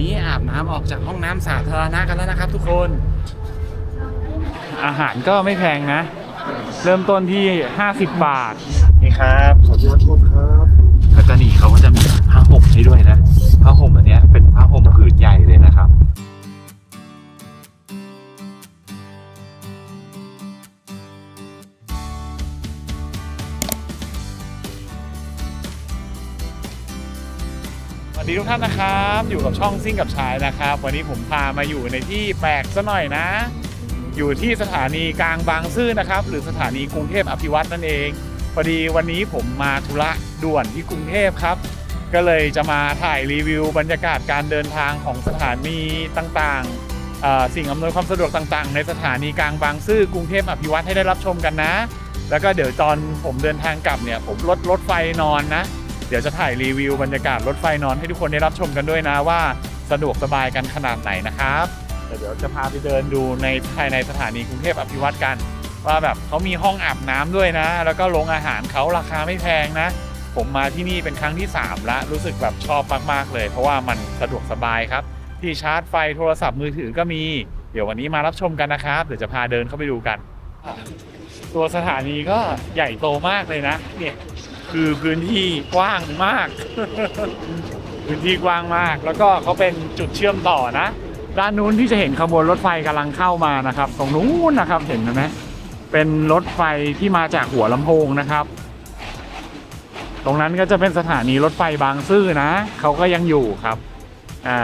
นี้อาบน้ำออกจากห้องน้ำสาธารณะกันแล้วนะครับ ทุกคน อาหารก็ไม่แพงนะ เริ่มต้นที่ 50 บาท นี่ครับขออนุญาตโทษครับแล้วก็นี่เขาก็จะมีผ้าห่มให้ด้วยนะผ้าห่มอันเนี้ยเป็นผ้าห่มผืนใหญ่เลยนะครับ วัสดีทุกท่านนะครับ อยู่กับช่องซิ่งกับชายนะครับ วันนี้ผมพามาอยู่ในที่แปลกซะหน่อยนะ อยู่ที่สถานีกลางบางซื่อนะครับ หรือสถานีกรุงเทพอภิวัตนั่นเองพอดีวันนี้ผมมาธุระด่วนที่กรุงเทพครับ ก็เลยจะมาถ่ายรีวิวบรรยากาศการเดินทางของสถานีต่างๆ สิ่งอำนวยความสะดวกต่างๆ ในสถานีกลางบางซื่อกรุงเทพอภิวัตให้ได้รับชมกันนะ แล้วก็เดี๋ยวตอนผมเดินทางกลับเนี่ยผมรถรถไฟนอนนะ ดี๋ยวจะถ่ายรีวิวบรรยากาศรถไฟนอนให้ทุกคนได้รับชมกันด้วยนะว่าสะดวกสบายกันขนาดไหนนะครับแต่เดี๋ยวจะพาไปเดินดูในภายในสถานีกรุงเทพอภิวัตกัน ว่าแบบเขามีห้องอาบน้ำด้วยนะ แล้วก็โรงอาหารเขาราคาไม่แพงนะ ผมมาที่นี่เป็นครั้งที่3แล้วรู้สึกแบบชอบมากๆเลย เพราะว่ามันสะดวกสบายครับ ที่ชาร์จไฟโทรศัพท์มือถือก็มี เดี๋ยววันนี้มารับชมกันนะครับเดี๋ยวจะพาเดินเข้าไปดูกัน ตัวสถานีก็ใหญ่โตมากเลยนะเนี่ย คือพื้นที่กว้างมาก พื้นที่กว้างมาก แล้วก็เขาเป็นจุดเชื่อมต่อนะ ด้านนู้นที่จะเห็นขบวนรถไฟกำลังเข้ามานะครับ ตรงนู้นนะครับเห็นไหมเป็นรถไฟที่มาจากหัวลำโพงนะครับ ตรงนั้นก็จะเป็นสถานีรถไฟบางซื่อนะเขาก็ยังอยู่ครับอ่า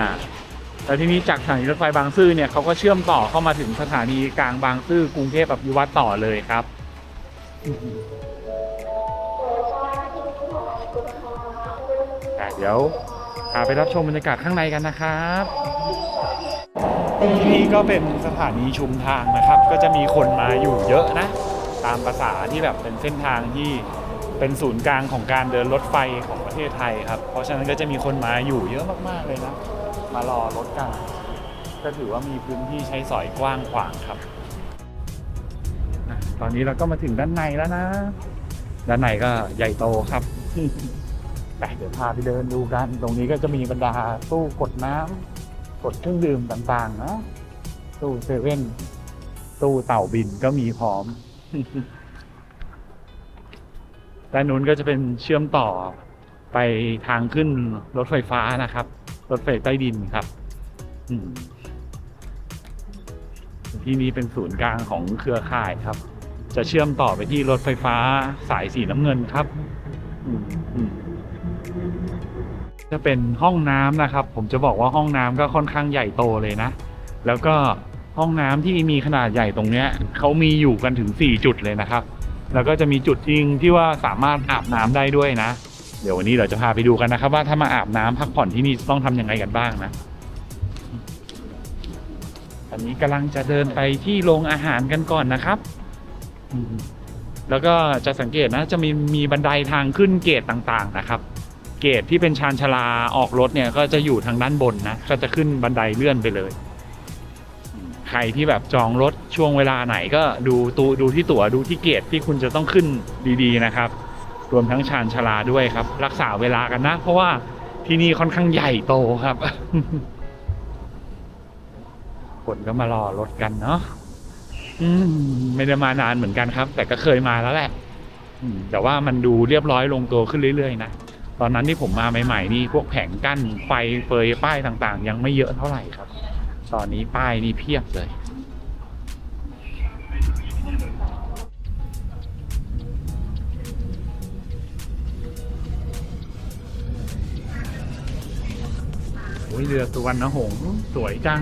แต่ทีนี้จากสถานีรถไฟบางซื่อเนี่ยเขาก็เชื่อมต่อเข้ามาถึงสถานีกลางบางซื่อกรุงเทพอภิวัตต่อเลยครับ เดี๋ยวพาไปรับชมบรรยากาศข้างในกันนะครับที่นี่ก็เป็นสถานีชุมทางนะครับ ก็จะมีคนมาอยู่เยอะนะ ตามภาษาที่แบบเป็นเส้นทางที่เป็นศูนย์กลางของการเดินรถไฟของประเทศไทยครับ เพราะฉะนั้นก็จะมีคนมาอยู่เยอะมากๆเลยนะ มารอรถกัน ก็ถือว่ามีพื้นที่ใช้สอยกว้างขวางครับ ตอนนี้เราก็มาถึงด้านในแล้วนะ ด้านในก็ใหญ่โตครับ ไปเดี๋ยวพาไปเดินดูกัน ตรงนี้ก็จะมีบรรดาตู้กดน้ำกดเครื่องดื่มต่างๆนะตู้เซเว่นตู้เต่าบินก็มีพร้อมด้านนู้นก็จะเป็นเชื่อมต่อไปทางขึ้นรถไฟฟ้านะครับ รถไฟใต้ดินครับที่นี่เป็นศูนย์กลางของเครือข่ายครับ จะเชื่อมต่อไปที่รถไฟฟ้าสายสีน้ำเงินครับ อืมอืม จะเป็นห้องน้ำนะครับ ผมจะบอกว่าห้องน้ำก็ค่อนข้างใหญ่โตเลยนะ แล้วก็ห้องน้ำที่มีขนาดใหญ่ตรงเนี้ยเขามีอยู่กันถึง 4 จุดเลยนะครับ แล้วก็จะมีจุดจริงที่ว่าสามารถอาบน้ำได้ด้วยนะ เดี๋ยววันนี้เราจะพาไปดูกันนะครับ ว่าถ้ามาอาบน้ำพักผ่อนที่นี่ต้องทำยังไงกันบ้างนะอันนี้กำลังจะเดินไปที่โรงอาหารกันก่อนนะครับ แล้วก็จะสังเกตนะจะมีมีบันไดทางขึ้นเกตต่างๆนะครับ เกตที่เป็นชานชาลาออกรถเนี่ยก็จะอยู่ทางด้านบนนะก็จะขึ้นบันไดเลื่อนไปเลย ใครที่แบบจองรถช่วงเวลาไหนก็ดูตูดูที่ตั๋วดูที่เกตที่คุณจะต้องขึ้นดีๆนะครับ รวมทั้งชานชาลาด้วยครับ รักษาเวลากันนะ เพราะว่าที่นี่ค่อนข้างใหญ่โตครับคนก็มารอรถกันเนาะมไม่ได้มานานเหมือนกันครับ แต่ก็เคยมาแล้วแหละแต่ว่ามันดูเรียบร้อยลงตัวขึ้นเรื่อยๆนะ ตอนนั้นที่ผมมาใหม่ๆนี่พวกแผงกั้นไฟเฟยป้ายต่างๆ ยังไม่เยอะเท่าไหร่ครับ ตอนนี้ป้ายนี่เพียบเลยโอ้ยเรือสุวรรณหงส์สวยจัง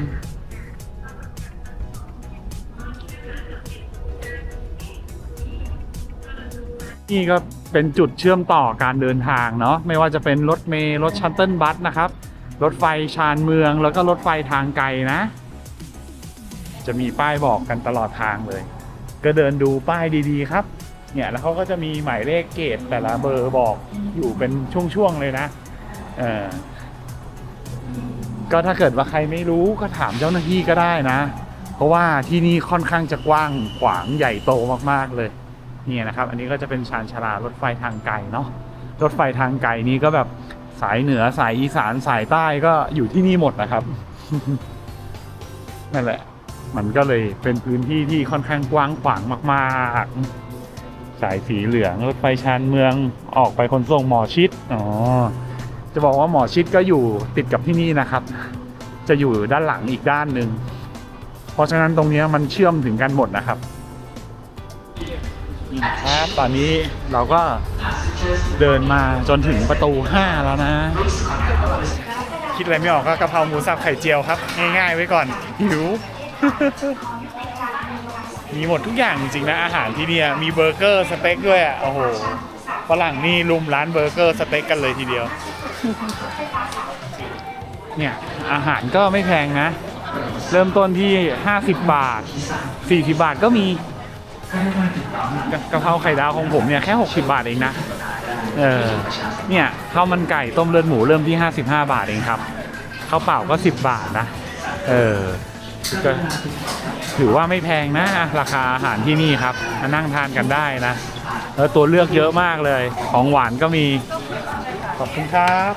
นี่ก็ เป็นจุดเชื่อมต่อการเดินทางเนาะไม่ว่าจะเป็นรถเมล์รถชัตเติลบัสนะครับ รถไฟชานเมืองแล้วก็รถไฟทางไกลนะ จะมีป้ายบอกกันตลอดทางเลย ก็เดินดูป้ายดีๆครับ เนี่ยแล้วเขาก็จะมีหมายเลขเกตแต่ละเบอร์บอกอยู่เป็นช่วงๆเลยนะเออก็ถ้าเกิดว่าใครไม่รู้ก็ถามเจ้าหน้าที่ก็ได้นะ เพราะว่าที่นี่ค่อนข้างจะกว้างขวางใหญ่โตมากๆเลย เนี่ยนะครับ อันนี้ก็จะเป็นชานชาลารถไฟทางไกลเนาะรถไฟทางไกลนี้ก็แบบสายเหนือสายอีสานสายใต้ก็อยู่ที่นี่หมดนะครับนั่นแหละ มันก็เลยเป็นพื้นที่ที่ค่อนข้างกว้างขวางมากๆ สายสีเหลืองรถไฟชานเมืองออกไปขนส่งหมอชิดอ๋อจะบอกว่าหมอชิดก็อยู่ติดกับที่นี่นะครับ จะอยู่ด้านหลังอีกด้านหนึ่งเพราะฉะนั้นตรงนี้มันเชื่อมถึงกันหมดนะครับ นี่นะครับ ตอนนี้เราก็เดินมาจนถึงประตู 5 แล้วนะ คิดอะไรไม่ออกก็กะเพราหมูสับไข่เจียวครับ ง่ายๆไว้ก่อน หิว มีหมดทุกอย่างจริงๆนะ อาหารที่นี่มีเบอร์เกอร์สเต็กด้วยอะโอ้โหฝรั่งนี่ลุมร้านเบอร์เกอร์สเต็กกันเลยทีเดียว เนี่ย อาหารก็ไม่แพงนะ เริ่มต้นที่ 50 บาท 40 บาทก็มี กะเพราไข่ดาวของผมเนี่ยแค่ 60 บาทเองนะ เออ เนี่ยข้าวมันไก่ต้มเลือดหมูเริ่มที่ 55 บาทเองครับข้าวเปล่าก็ 10 บาทนะ เออก็ถือว่าไม่แพงนะ ราคาอาหารที่นี่ครับมานั่งทานกันได้นะแล้วตัวเลือกเยอะมากเลย ของหวานก็มี ขอบคุณครับ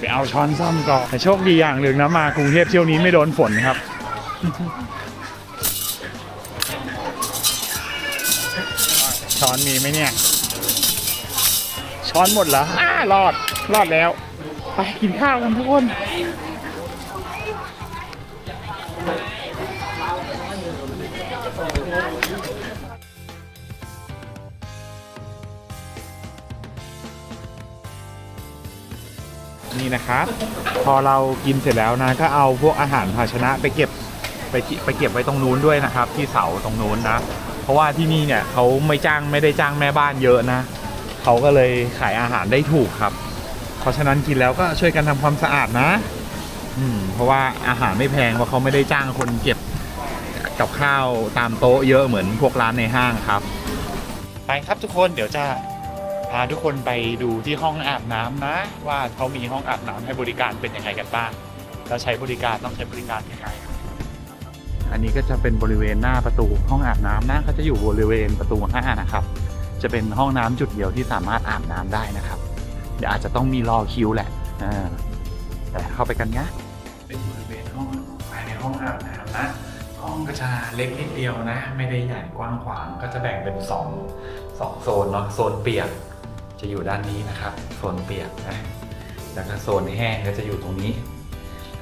ไปเอาช้อนซ่อมก่อนแต่โชคดีอย่างหนึ่งนะมากรุงเทพเที่ยวนี้ไม่โดนฝนครับ ช้อนมีไหมเนี่ย ช้อนหมดเหรออ้ารอด รอดแล้ว ไปกินข้าวกันทุกคนนี่นะครับ พอเรากินเสร็จแล้วนะ ก็เอาพวกอาหารภาชนะไปเก็บ ไปไปเก็บไว้ตรงนู้นด้วยนะครับ ที่เสาตรงนู้นนะ เพราะว่าที่นี่เนี่ยเขาไม่จ้างไม่ได้จ้างแม่บ้านเยอะนะเขาก็เลยขายอาหารได้ถูกครับ เพราะฉะนั้นกินแล้วก็ช่วยกันทำความสะอาดนะ อืมเพราะว่าอาหารไม่แพงเพราะเขาไม่ได้จ้างคนเก็บกับข้าวตามโต๊ะเยอะเหมือนพวกร้านในห้างครับ ไปครับทุกคนเดี๋ยวจะพาทุกคนไปดูที่ห้องอาบน้ำนะ ว่าเขามีห้องอาบน้ำให้บริการเป็นยังไงกันบ้างแล้วใช้บริการต้องใช้บริการยังไง อันนี้ก็จะเป็นบริเวณหน้าประตูห้องอาบน้ำนะก็จะอยู่บริเวณประตู5นะครับ จะเป็นห้องน้ำจุดเดียวที่สามารถอาบน้ำได้นะครับ เดี๋ยวอาจจะต้องมีรอคิวแหละอแต่เข้าไปกันนะเป็นบริเวณห้องภายในห้องอาบน้ำนะห้องก็จะเล็กนิดเดียวนะ ไม่ได้ใหญ่กว้างขวางก็จะแบ่งเป็นสองสองโซนเนาะโซนเปียกจะอยู่ด้านนี้นะครับ โซนเปียกนะแล้วก็โซนแห้งก็จะอยู่ตรงนี้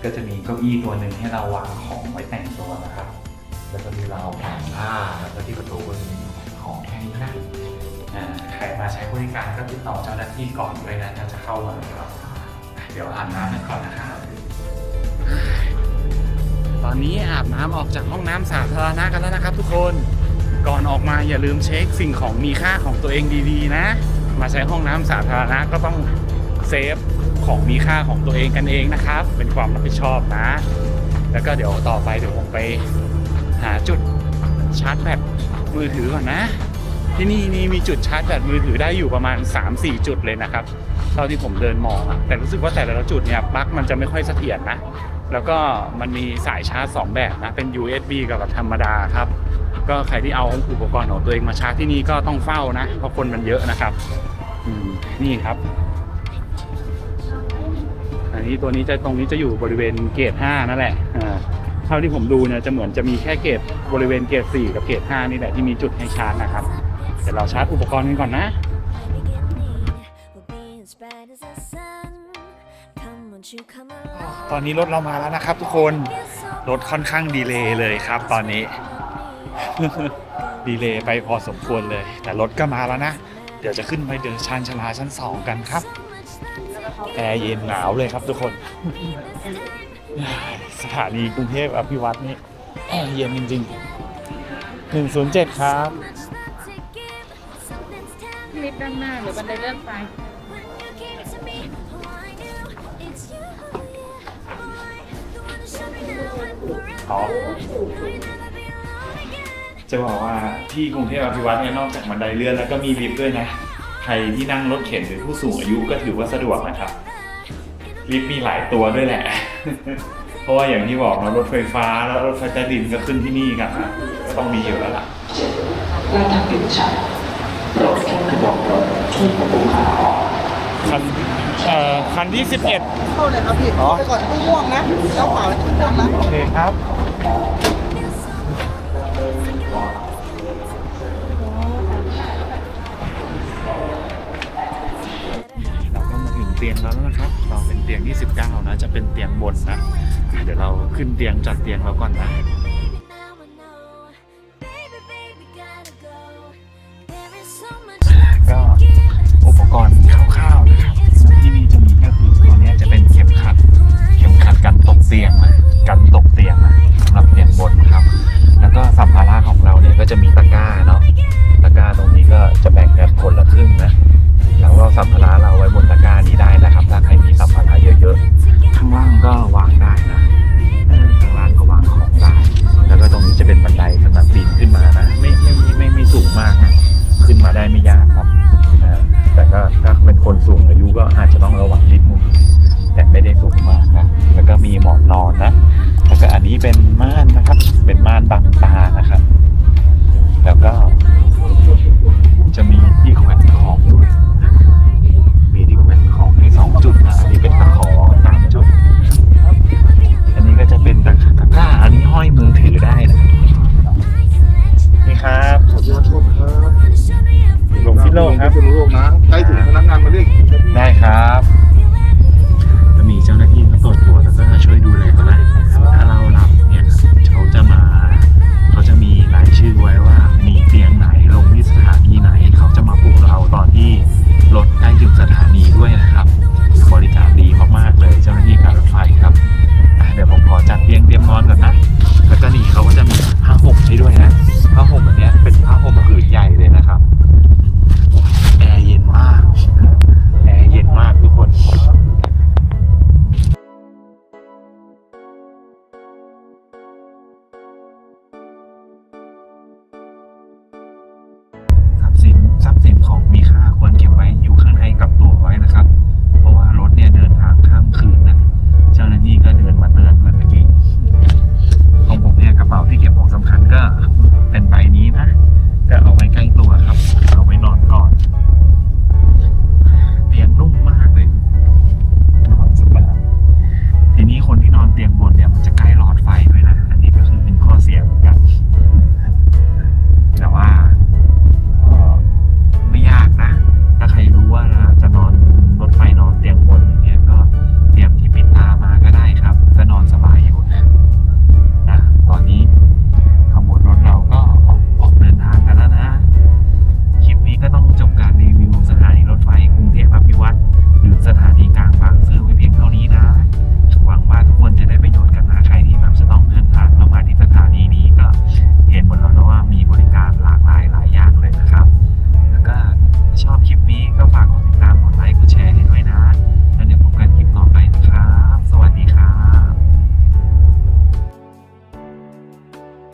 ก็จะมีเก้าอี้ตัวหนึ่งให้เราวางของไว้แต่งตัวนะครับ แล้วก็มีราวแผงผ้าแล้วก็ที่ประตูก็จะมีของแค่นี้นะใครมาใช้บริการก็ติดต่อเจ้าหน้าที่ก่อนด้วยนะถ้าจะเข้ามาครับ เดี๋ยวอาบน้ำกันก่อนนะครับตอนนี้อาบน้ำออกจากห้องน้ำสาธารณะกันแล้วนะครับ ทุกคนก่อนออกมาอย่าลืมเช็คสิ่งของมีค่าของตัวเองดีๆ นะ มาใช้ห้องน้ำสาธารณะก็ต้องเซฟ ของมีค่าของตัวเองกันเองนะครับ เป็นความรับผิดชอบนะ แล้วก็เดี๋ยวต่อไปเดี๋ยวผมไปหาจุดชาร์จแบตมือถือก่อนนะ ที่นี่นี่มีจุดชาร์จแบตมือถือได้อยู่ประมาณ 3-4 จุดเลยนะครับเท่าที่ผมเดินมองอะแต่รู้สึกว่าแต่ละจุดเนี่ยปลั๊กมันจะไม่ค่อยเสถียรนะ แล้วก็มันมีสายชาร์จ 2 แบบนะ เป็น USB กับแบบธรรมดาครับ ก็ใครที่เอาอุปกรณ์ของตัวเองมาชาร์จที่นี่ก็ต้องเฝ้านะ เพราะคนมันเยอะนะครับนี่ครับ นนี้ตัวนี้จะตรงนี้จะอยู่บริเวณเกต5นั่นแหละเท่าที่ผมดูเนี่ยจะเหมือนจะมีแค่เกตบริเวณเกต4กับเกต5นี่แหละที่มีจุดให้ชาร์จนะครับเดี๋ยวเราชาร์จอุปกรณ์กันก่อนนะ ตอนนี้รถเรามาแล้วนะครับทุกคนรถค่อนข้างดีเลย์เลยครับตอนนี้ ดีเลย์ไปพอสมควรเลย แต่รถก็มาแล้วนะ เดี๋ยวจะขึ้นไปเดินชานชลาชั้น2กันครับ แอร์เย็นหนาวเลยครับทุกคน สถานีกรุงเทพอภิวัตนี่แอร์เย็นจริงๆ 107 ครับลิฟต์ด้านหน้าหรือบันไดเลื่อนไฟอ๋อจะบอกว่าที่กรุงเทพอภิวัตเนี่ยนอกจากบันไดเลื่อนแล้วก็มีลิฟต์ด้วยนะ ใครที่นั่งรถเข็นหรือผู้สูงอายุก็ถือว่าสะดวกนะครับลิฟต์มีหลายตัวด้วยแหละ เพราะว่าอย่างที่บอกนะรถไฟฟ้าแล้วรถไฟใต้ดินก็ขึ้นที่นี่กันนะก็ต้องมีอยู่แล้วล่ะลำดับปิดฉับคันเอ่อคันที่11เข้าเลยครับพี่ไปก่อนตู้ม่วงนะเจ้าขวาตู้ม่วงนะโอเคครับ เตียงแล้วนะครับ เราเป็นเตียงที่19นะ จะเป็นเตียงบนนะ เดี๋ยวเราขึ้นเตียงจัดเตียงเราก่อนนะ ก็อุปกรณ์คร่าวๆนะครับที่นี่จะมีก็คือตัวนี้จะเป็นเข็มขัด เข็มขัดกันตกเตียงนะกันตกเตียงนะสำหรับเตียงบนนะครับ แล้วก็สัมภาระของเราเนี่ยก็จะมีตะ เป็นบันได ไว้นะครับ เพราะว่ารถเนี่ยเดินทางข้ามคืนนะ เจ้าหน้าที่ก็เดินมาเตือนเมื่อกี้ ของผมเนี่ยกระเป๋าที่เก็บของสำคัญก็เป็นใบนี้นะจะเอาไว้ใกล้ตัวครับ